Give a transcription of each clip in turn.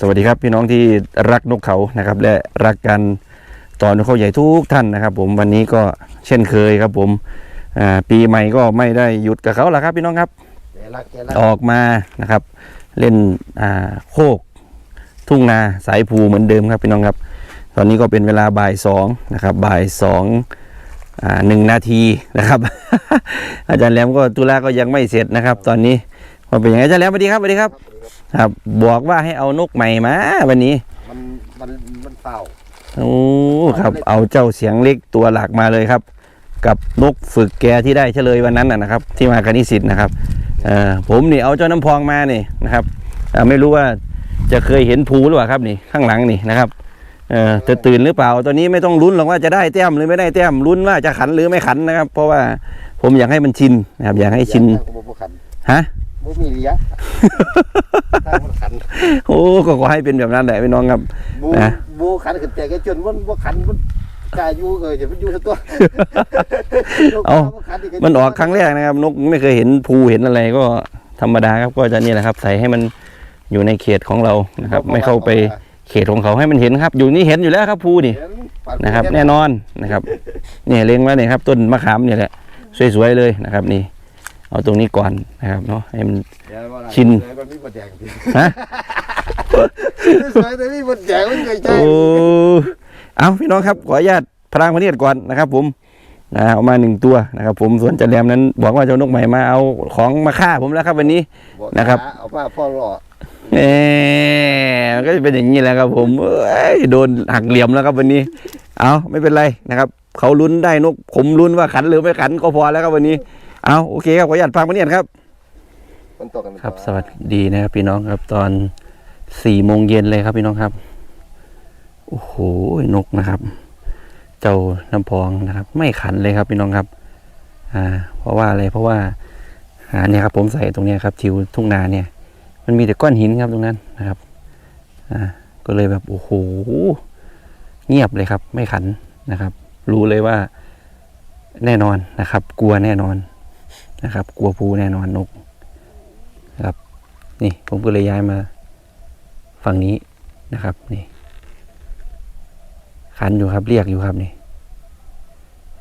สวัสดีครับพี่น้องที่รักนกเขานะครับ และรักการต่อนกเขาใหญ่ทุกท่านนะครับ ผมวันนี้ก็เช่นเคยครับ ผมอ่าปีใหม่ก็ไม่ได้หยุดกับเขาละครับ พี่น้องครับแกรักแกรักออกมานะครับ เล่นอ่าโคกทุ่งนาสายภูเหมือนเดิมครับพี่น้องครับ ตอนนี้ก็เป็นเวลาบ่ายสองนะครับ บ่ายสองอ่าหนึ่งนาทีนะครับ อาจารย์แหลมก็ตุลาก็ยังไม่เสร็จนะครับ ตอนนี้มาเป็นยังไงอาจารย์แหลมสวัสดีครับสวัสดีครับ ครับ บอกว่าให้เอานกใหม่มาวันนี้ มันมันมันเต่าโอ้ครับ เอาเจ้าเสียงเล็กตัวหลักมาเลยครับ กับนกฝึกแกที่ได้เฉลยวันนั้นนะนะครับ ที่มาคณิสิทธิ์นะครับเอ่อผมนี่เอาเจ้าน้ำพองมานี่นะครับเอ่อไม่รู้ว่าจะเคยเห็นภูหรือเปล่าครับนี่ข้างหลังนี่นะครับเอ่อจะตื่นหรือเปล่าตอนนี้ไม่ต้องลุ้นหรอกว่าจะได้แต้มหรือไม่ได้แต้มลุ้นว่าจะขันหรือไม่ขันนะครับ เพราะว่าผมอยากให้มันชินนะครับ อยากให้ชินบ่บ่ขันฮะ บ่มีเหลียถ้ามันขันโอ้ก็ขอให้เป็นแบบนั้นแหละพี่น้องครับ บูนะ บูขันขึ้นแต่แกจนมันบ่ขันมันกล้าอยู่เลยจะมันอยู่ทั้งตัวเอาบ่ขัดิมันออกครั้งแรกนะครับ นกไม่เคยเห็นภูเห็นอะไรก็ธรรมดาครับก็จะนี่แหละครับ ใส่ให้มันอยู่ในเขตของเรานะครับ ไม่เข้าไปเขตของเขาให้มันเห็นครับ อยู่นี่เห็นอยู่แล้วครับภูนี่เห็ปากนะครับเห็แน่นอนนะครับ เนี่ยเล็งไว้เนี่ยครับต้นมะขามเนี่ยแหละ สวยๆเลยนะครับ นี่ เอาตรงนี้ก่อนนะครับเนาะให้มันเดี๋ยวว่าอะไรชินเดี๋ยวมันมีบดแดงพี่ฮะสวยแต่มีบดแดงมันเคยใจโอ้เอาพี่น้องครับขออนุญาตพลังพระเนียดก่อนนะครับ ผมนะเอามาหนึ่งตัวนะครับ ผมส่วนจันแรมนั้นบอกว่าเจ้านกใหม่มาเอาของมาฆ่าผมแล้วครับวันนี้ นะครับ เอาป้าพ่อรอเออมันก็จะเป็นอย่างนี้แหละครับ ผมเอ้ยโดนหักเหลี่ยมแล้วครับวันนี้ เอาไม่เป็นไรนะครับ เขาลุ้นได้นกผมลุ้นว่าขันหรือไม่ขันก็พอแล้วครับวันนี้ เอาโอเคครับขออนุญาตฟังมาเนี่ยครับมันตกกันครับ สวัสดีนะครับพี่น้องครับ ตอนสี่โมงเย็นเลยครับพี่น้องครับ โอ้โหนกนะครับ เจ้าน้ำพองนะครับ ไม่ขันเลยครับพี่น้องครับ อ่า เพราะว่าอะไรเพราะว่าอ่าเนี่ยครับ ผมใส่ตรงเนี้ยครับทิวทุ่งนาเนี่ย มันมีแต่ก้อนหินครับตรงนั้นนะครับ อ่า ก็เลยแบบโอ้โหเงียบเลยครับ ไม่ขันนะครับ รู้เลยว่าแน่นอนนะครับ กลัวแน่นอน นะครับ กลัวภูแน่นอนนกนี่ผมก็เลยย้ายมาฝั่งนี้นะครับนี่ขันอยู่ครับเรียกอยู่ครับนี่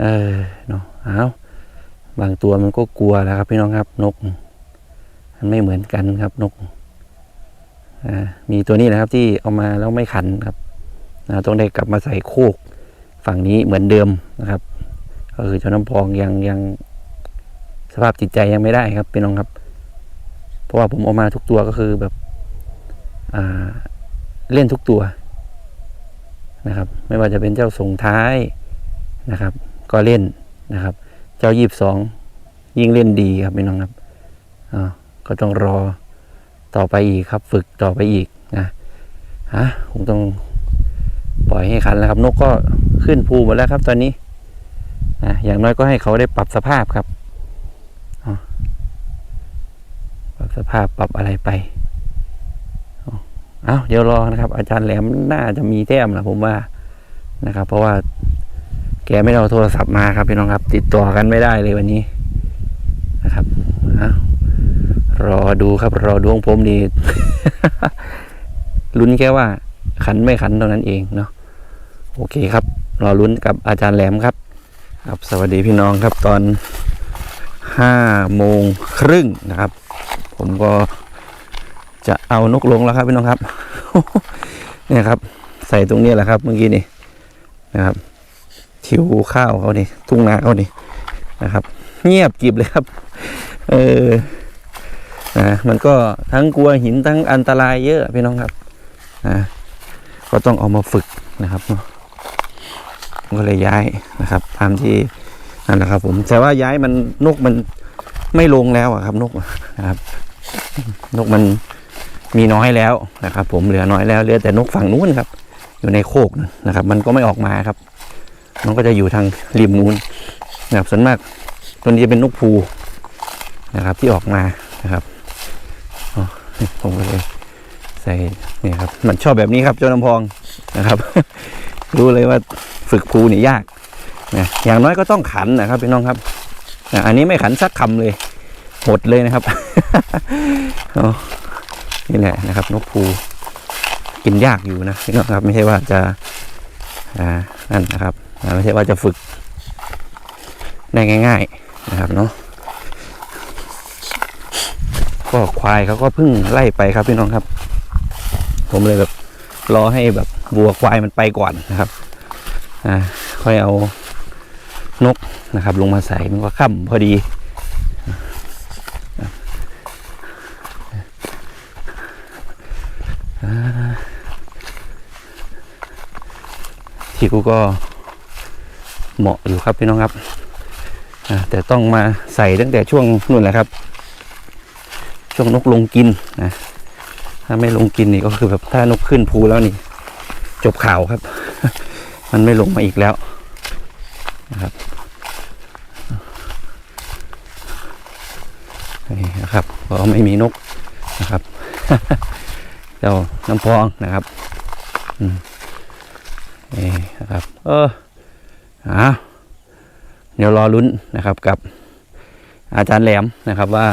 เออเนาะเอาบางตัวมันก็กลัวแล้วครับพี่น้องครับนก มันไม่เหมือนกันครับนกมีตัวนี้นะครับที่เอามาแล้วไม่ขันครับต้องได้กลับมาใส่โคกฝั่งนี้เหมือนเดิมนะครับก็คือเจ้าน้ำพองยังยัง สภาพจิตใจยังไม่ได้ครับพี่น้องครับ เพราะว่าผมออกมาทุกตัวก็คือแบบอ่าเล่นทุกตัวนะครับ ไม่ว่าจะเป็นเจ้าส่งท้ายนะครับ ก็เล่นนะครับ เจ้ายีบสองยิ่งเล่นดีครับพี่น้องครับก็ต้องรอต่อไปอีกครับ ฝึกต่อไปอีกนะฮะผมต้องปล่อยให้คันแล้วครับ นกก็ขึ้นภูหมดแล้วครับ ตอนนี้นะอย่างน้อยก็ให้เขาได้ปรับสภาพครับ ปรับ สภาพปรับอะไรไปเอาเดี๋ยวรอนะครับ อาจารย์แหลมน่าจะมีแต้มแหละผมว่านะครับ เพราะว่าแกไม่เอาโทรศัพท์มาครับพี่น้องครับ ติดต่อกันไม่ได้เลยวันนี้นะครับเอารอดูครับ รอดวงผมนี่ลุ้นแค่ว่า ขันไม่ขันเท่านั้นเองเนาะโอเคครับ รอลุ้นกับอาจารย์แหลมครับ ครับ สวัสดีพี่น้องครับตอนห้าโมงครึ่งนะครับ ผมก็จะเอานกลงแล้วครับพี่น้องครับเนี่ยครับ ใส่ตรงนี้แหละครับ เมื่อกี้นี่นะครับทิวข้าวเขานี่ทุ่งนาเขานี่นะครับ เงียบกริบเลยครับ เออนะมันก็ทั้งกลัวหินทั้งอันตรายเยอะพี่น้องครับนะก็ต้องเอามาฝึกนะครับเนาะก็เลยย้ายนะครับตามที่นั่นแหละครับ ผมแต่ว่าย้ายมันนกมันไม่ลงแล้วอะครับ นกนะครับ นกมันมีน้อยแล้วนะครับ ผมเหลือน้อยแล้วเหลือแต่นกฝั่งนู้นครับ อยู่ในโคกนะครับ มันก็ไม่ออกมาครับ มันก็จะอยู่ทางริมนู้นนะครับส่วนมากตัวนี้จะเป็นนกภูนะครับ ที่ออกมานะครับผมก็เลยใส่เนี่ยครับ มันชอบแบบนี้ครับเจ้าน้ำพองนะครับ รู้เลยว่าฝึกภูนี่ยากนะอย่างน้อยก็ต้องขันนะครับพี่น้องครับอันนี้ไม่ขันสักคำเลยหดเลยนะครับ นี่แหละนะครับนกภูกินยากอยู่นะพี่น้องครับ ไม่ใช่ว่าจะอ่านั่นนะครับไม่ใช่ว่าจะฝึกได้ง่าย ๆนะครับเนาะก็ควายเขาก็เพิ่งไล่ไปครับพี่น้องครับ ผมเลยแบบรอให้แบบวัวควายมันไปก่อนนะครับอ่าค่อยเอานกนะครับ ลงมาใส่มันก็ค่ำพอดี ทิวก็เหมาะอยู่ครับพี่น้องครับแต่ต้องมาใส่ตั้งแต่ช่วงนู่นแหละครับ ช่วงนกลงกินนะถ้าไม่ลงกินนี่ก็คือแบบถ้านกขึ้นภูแล้วนี่ จบข่าวครับ มันไม่ลงมาอีกแล้วนะครับนี่นะครับก็ไม่มีนกนะครับ เจ้าน้ำพองนะครับ นี่นะครับ เอออ่าเดี๋ยวรอลุ้นนะครับกับอาจารย์แหลมนะครับว่า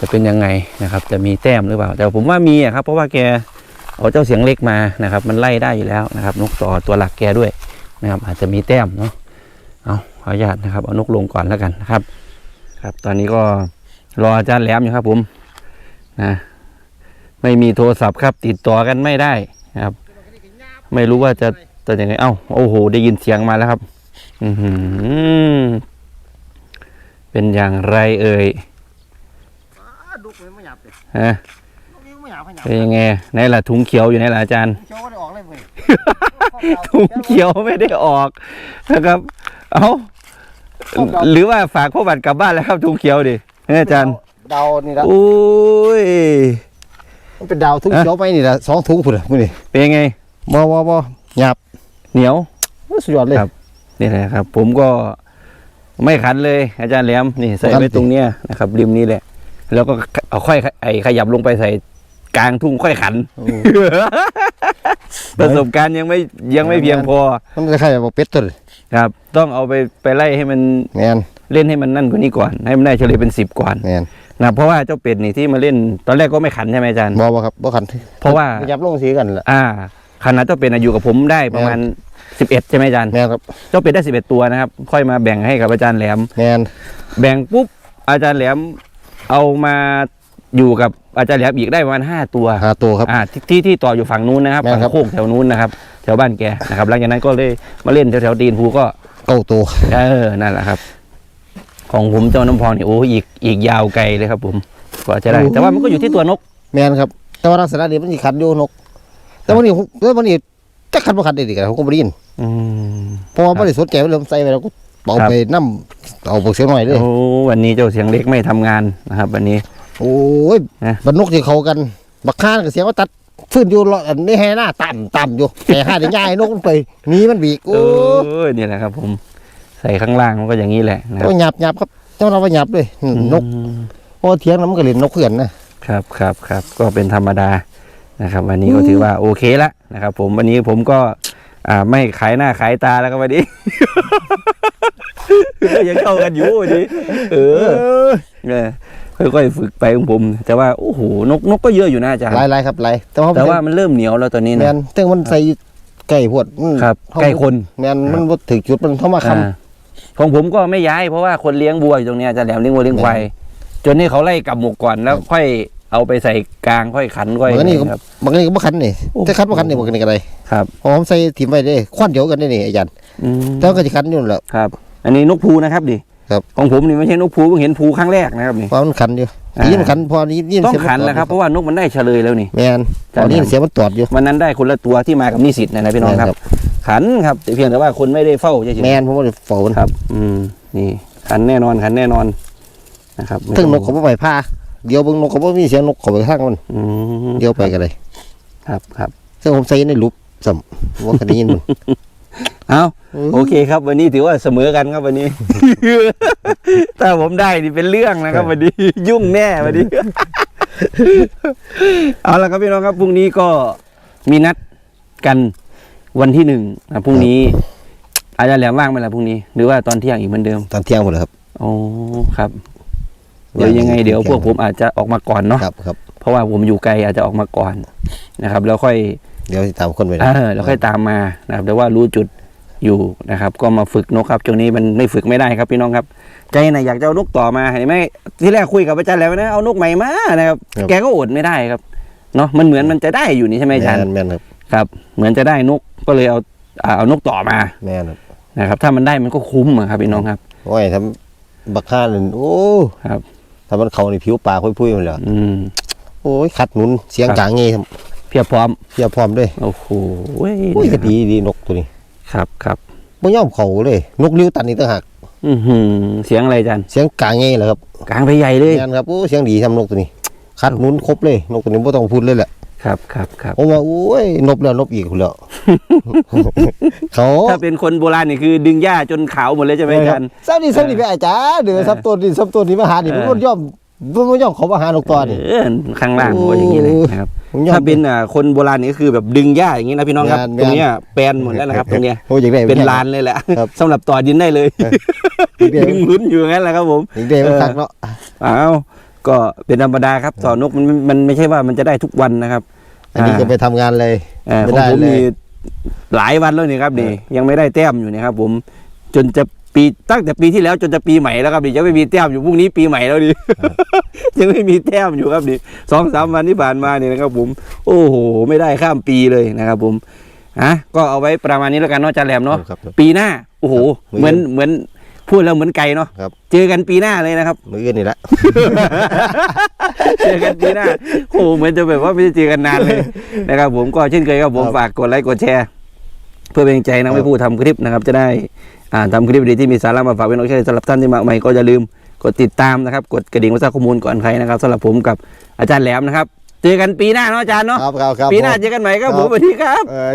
จะเป็นยังไงนะครับ จะมีแต้มหรือเปล่า แต่ผมว่ามีอะครับ เพราะว่าแกเอาเจ้าเสียงเล็กมานะครับ มันไล่ได้อยู่แล้วนะครับ นกต่อตัวหลักแกด้วยนะครับ อาจจะมีแต้มเนาะเอาขออนุญาตนะครับเอานกลงก่อนแล้วกันนะครับ ครับ ตอนนี้ก็รออาจารย์แหลมอยู่ครับ ผมนะไม่มีโทรศัพท์ครับ ติดต่อกันไม่ได้นะครับ ไม่รู้ว่าจะ จะยังไงเอ้าโอ้โห ได้ยินเสียงมาแล้วครับ อือหือเป็นอย่างไรเอ่ยดุกเลยไม่หยาบเลยฮะดุกนี้ไม่หยาบไม่หยาบเป็นยังไงไหนล่ะถุงเขียวอยู่ไหนล่ะอาจารย์เจ้าก็ได้ออกเลยเว้ยถุงเขียวไม่ได้ออกนะครับ เอ้าหรือว่าฝากพ่อบัตรกลับบ้านแล้วครับถุงเขียวดิเฮ้ยอาจารย์ดาวนี่ละอุ้ยมันเป็นดาวทุ่งฮะเขียวไปนี่ละสองถุงพุ่นละมื้อนี่เป็นยังไงบ่บ่บ่หยาบ เหนียวสุดยอดเลยครับนี่แหละครับ ผมก็ไม่ขันเลย อาจารย์แหลมนี่ใส่ขันไว้สิตรงเนี้ยนะครับริมนี้แหละ แล้วก็เอาค่อยไอขยับลงไปใส่กลางทุ่งค่อยขันโอ้ประสบการณ์ยังไม่ยังไม่เพียงพอมันจะคล้ายๆบ่เป็ดตัวเลยครับ ต้องเอาไปไปไล่ให้มันแม่นเล่นให้มันนั่นกว่านี้ก่อน ให้มันได้เฉลี่ยเป็นสิบก่อนแม่นนะเพราะว่าเจ้าเป็ดนี่ที่มาเล่น ตอนแรกก็ไม่ขันใช่ไหมอาจารย์บ่บ่ครับบ่คัน เพราะว่าหยับลงสีกันล่ะอ่า ขนาดเจ้าเป็ดน่ะอยู่กับผมได้ประมาณสิบเอ็ดใช่ไหมอาจารย์แม่นครับเจ้าเป็ดได้สิบเอ็ดตัวนะครับ ค่อยมาแบ่งให้กับอาจารย์แหลม แม่นแบ่งปุ๊บอาจารย์แหลมเอามาอยู่กับอาจารย์แหลมอีกได้ประมาณห้าตัวหาตัวครับ อ่าที่ที่ที่ต่ออยู่ฝั่งนู้นนะครับแม่นฝั่งครับ โคกแถวนู้นนะครับแถวบ้านแกนะครับหลังจากนั้นก็เลยมาเล่นแถวแถวๆตีนภูก็ เก้าตัว เออ นั่นแหละครับ ของผมเจ้าน้ำพองนี่โอ้อีกอีกยาวไกลเลยครับผมกว่าจะได้แต่ว่ามันก็อยู่ที่ตัวนก แม่นครับ แต่ว่าลักษณะนี้มันสิขันอยู่นก แต่วันนี้ผมแต่วันนี้จักขันบ่ขันได้ดีกันผมก็บ่ได้ยินอืม เพราะว่าบ่ได้สนใจว่าเริ่มใส่ไปแล้วก็เอาครับไปนํเอาพวกเสียงหน่อยเลย โอ้วันนี้เจ้าเสียงเล็กไม่ทำงานนะครับ วันนี้ โอ้ยนะบันนกที่เขากัน บักข้านกับเสียงว่าตัดฟื้นอยู่รออันนี้แห่หน้าต่ำต่ำอยู่แต่ห้าได้ง่ายนกมันไปหนีมันบีกเอโอ้อเนี่ยแหละครับ ผม ใส่ข้างล่างมันก็อย่างนี้แหละนะคต้รัอบงหยับหยับครับเจ้าเราไปหยับเลยอืมนกอืมโอ้เทียงน้ำมันก็เล่นนกเขื่อนนะครับครับครับก็เป็นธรรมดา นะครับวันนี้ก็ถือว่าโอเคละนะครับ ผมวันนี้ผมก็อ่าไม่ขายหน้าขายตาแล้วก็วันนี้ ยังเข้ากันอยู่วันนี้เออเออค่อยๆฝึกไปของผม แต่ว่าโอ้โหนกนกก็เยอะอยู่นะอาจารย์ลายลายครับลายแต่ว่าแต่ว่ามันเริ่มเหนียวแล้วตอนนี้แมนะนแต่มันใส่ไก่พวดอืมครับเขาใกล้คนแมนมันบ่ถึงจุดมันเข้ามาคอ่าของผมก็ไม่ย้ายเพราะว่าคนเลี้ยงบัวอยู่ตรงเนี้ยอาจารย์แหลมเลี้ยงวัวเลี้ยงควายจนนี่เขาไล่กลับหมกก่อนแล้วค่อย เอาไปใส่กลางค่อยขันำค่อยบางอันนี่ก็ครับ บางอันนี่ก็บ่คันนี่โอ้โหแต่คันบ่คันนี่บางอันนี่ก็ได้ครับเพราะผมใส่ถิ่มไว้เด้ควันเดียวกันได้นี่อาจารย์อืมแต่ว่าก็สิคันอยู่นั่นแหละครับ อันนี้นกพูนะครับดิครับของผมนี่ไม่ใช่นกพูเพิ่งเห็นพูครั้งแรกนะครับนี่เพราะมันคันอยู่อ่านี่มันคันพอนี้นี่ต้องเสียมัขันตแหดละครับเพราะว่านกมันได้เฉลยแล้วนี่แมนใช่ตอนนี้ครับเสียมันตอดอยู่วันนั้นได้คนละตัวที่มากับนิสิตนะนะพี่น้องครับ ขันครับแต่เพียงแต่ว่าคนไม่ได้เฝ้าเฉยๆแมนผมว่าเฝ้ามันครับ อืมนี่ขันแน่นอนขันแน่นอนนะครับไม่ถึงนต้อกเขาบ่ไปผ้า เดี๋ยวเบิ่งนกเขาบ่มีเสียงนกเขาไปข้างมันอืมเดี๋ยวไปกันเลยครับครับซึ่งผมใส่ในรูปซ้ำว่าคันได้ยินมัน เอาโอเคครับ วันนี้ถือว่าเสมอกันครับวันนี้ ถ้าผมได้นี่เป็นเรื่องนะครับวันนี้ ยุ่งแน่วันนี้ เอาละครับพี่น้องครับพรุ่งนี้ก็มีนัดกันวันที่หนึ่งนะพรุ่งนี้ อาจารย์แหลมว่างไหมล่ะพรุ่งนี้ หรือว่าตอนเที่ยงอีกเหมือนเดิมตอนเที่ยงหมดเลยครับ โอ้ครับ เดี๋ยวยังไงเดี๋ยวพวกผมอาจจะออกมาก่อนเนาะครับครับเพราะว่าผมอยู่ไกลอาจจะออกมาก่อนนะครับ แล้วค่อยเดี๋ยวสิตามคนไปเออแล้วค่อยตามมานะครับแต่ว่ารู้จุดอยู่นะครับ ก็มาฝึกนกครับช่วงนี้มันไม่ฝึกไม่ได้ครับพี่น้องครับ ใจนะอยากจะเอานกต่อมาเห็นไหมที่แรกคุยกับอาจารย์แล้วนะเอานกใหม่มานะครับ แกก็อดไม่ได้ครับเนาะมันเหมือนมันจะได้อยู่นี่ใช่ไหมอาจารย์แม่นแม่นครับครับ เหมือนจะได้นกก็เลยเอาอ่าเอานกต่อมาแม่นครับนะครับ ถ้ามันได้มันก็คุ้มอะครับพี่น้องครับโอ้ยทำบักข้านั่นโอ้ครับ ถ้ามันเขานี่ผิวปากพุ้ยๆมันเลยอืมโอ้ยขัดหนุนเสียงครับกลางงี้ครับเพียบพร้อมเพียบพร้อมด้วยโอ้โหโอ้ยก็ดีดีนกตัวนี้ ครับครับไม่ยอมเขาเลย นกลิ้วตันนี่ต่างหากอือหือเสียงอะไรอาจารย์เสียงกลางงี้แหละครับกลางไปใหญ่เลยแม่นครับโอ้เสียงดีทำนกตัวนี้ ขัดหนุนครบเลย นกตัวนี้ไม่ต้องพูดเลยแหละ ครับครับครับผมว่าโอ้ยนบแล้วนบอีกคุณแล้วเขาถ้าเป็นคนโบราณนี่คือ ดึงหญ้าจนขาวหมดเลยใช่ไหมอาจารย์ซับนี่ซับนี่ไปอาจารย์เดือซับตัวนี่ซับตัวนี่มาหานี่เออมันบ่ยอมมันบ่ยอมเขามาหานกตัวนี่เออข้างล่างก็อย่างนี้เลยนะครับผมยอมถ้าเป็นอ่าคนโบราณนี่ก็คือแบบดึงหญ้าอย่างนี้นะพี่น้องครับงานตรงเนี้ยแปลนหมดแล้วนะครับตรงเนี้ยโอ้ยอย่างไรเป็นลานเลยแหละครับสำหรับต่อดินได้เลยอย่างไรดึงลุ้นอยู่อย่างนั้นแหละครับผมอย่างไรมันคักเนาะอ้าว ก็เป็นธรรมดาครับต่อนกมันมันมันไม่ใช่ว่ามันจะได้ทุกวันนะครับ อันนี้ก็ไปทำงานเลยเอ่อไม่ของได้ผมเลมียหลายวันแล้วนี่ครับนี่ยังไม่ได้แต้มอยู่นี่ครับ ผมจนจะปีตั้งแต่ปีที่แล้วจนจะปีใหม่แล้วครับนี่ยังไม่มีแต้มอยู่พรุ่งนี้ปีใหม่แล้วดิยังไม่มีแต้มอยู่ครับนี่สองสามวันที่ผ่านมานี่นะครับ ผม โอ้โห ไม่ได้ข้ามปีเลยนะครับ ผมอะก็เอาไว้ประมาณนี้แล้วกันเนาะอาจารย์แหลมเนาะครับปีหน้าโอ้โหครับเหมือนเหมือน พูดแล้วเหมือนไก่เนาะครับ เจอกันปีหน้าเลยนะครับ มืออื่นนี่แหละ เจอกันปีหน้าโอ้โหเหมือนจะแบบว่าไม่ได้เจอกันนานเลยนะครับผมก็เช่นเคยครับผมครับฝากกดไลค์กดแชร์ เพื่อเป็นกำลังใจนักไม่พูดทำคลิปนะครับ จะได้อ่าทำคลิปดีที่มีสาระมาฝากพี่น้องเช่นสำหรับท่านที่มาใหม่ก็อย่าลืมกดติดตามนะครับ กดกระดิ่งไว้ทราบข้อมูลก่อนใครนะครับสำหรับผมกับอาจารย์แหลมนะครับ เจอกันปีหน้าเนาะอาจารย์เนาะครับครับครับปีหน้าเจอกันใหม่ครับผมสวัสดีครับ เออ